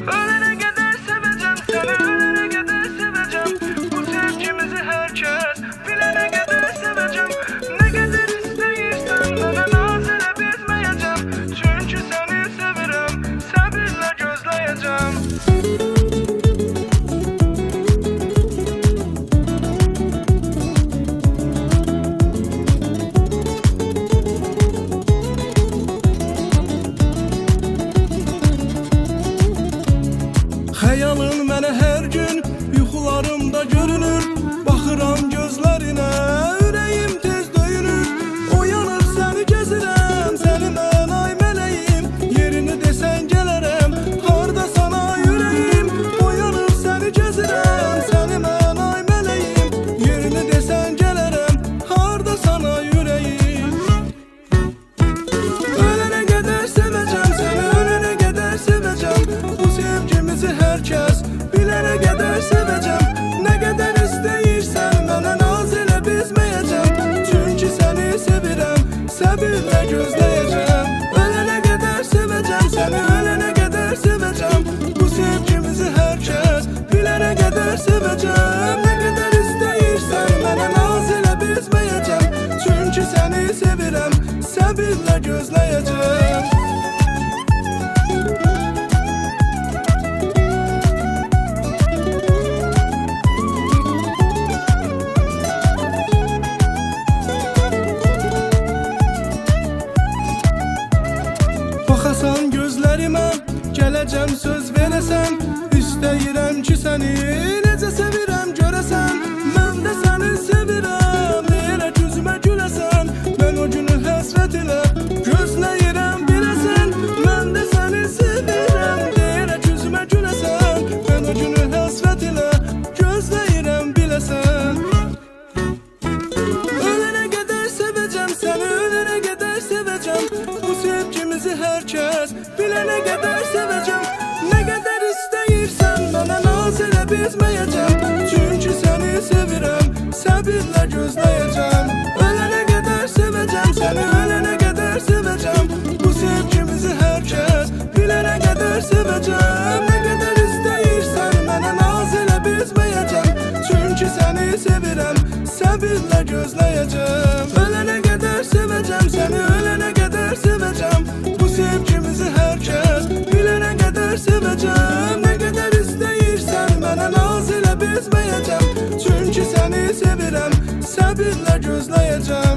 Ölene kadar seveceğim seni ölene kadar seveceğim. Bu sevgimizi herkes bilene kadar seveceğim. Ne kadar isteyirsen bana naz elə bezmeyeceğim Çünkü seni sevirəm sabırla gözleyeceğim Xəyalın mənə hər gün yuxularımda görünür. Baxıram gözlərinə, seveceğim Ne kadar isteyirsen bana naz ile bizmeyeceğim Çünkü seni sevirəm sabırla gözleyeceğim. Ölene kadar seveceğim seni ölene kadar seveceğim. Bu sevgimizi herkes bilene kadar seveceğim. Ne kadar isteyirsen bana naz ile bizmeyeceğim Çünkü seni sevirəm sabırla gözleyeceğim Baxasan gözlərimə, gələcəm söz verəsən İstəyirəm ki səni necə sevirəm görəsən Mən sevgimizi herkes bilene kadar seveceğim Ne kadar isteyirsen bana naz ile bizmeyeceğim Çünkü seni sevirəm sabırla gözleyeceğim. Ölene kadar seveceğim seni ölene kadar seveceğim. Bu sevgimizi herkes bilene kadar seveceğim. Ne kadar isteyirsen bana naz ile bizmeyeceğim Çünkü seni sevirəm sabırla gözleyeceğim de biləm səbirlə gözləyəcəm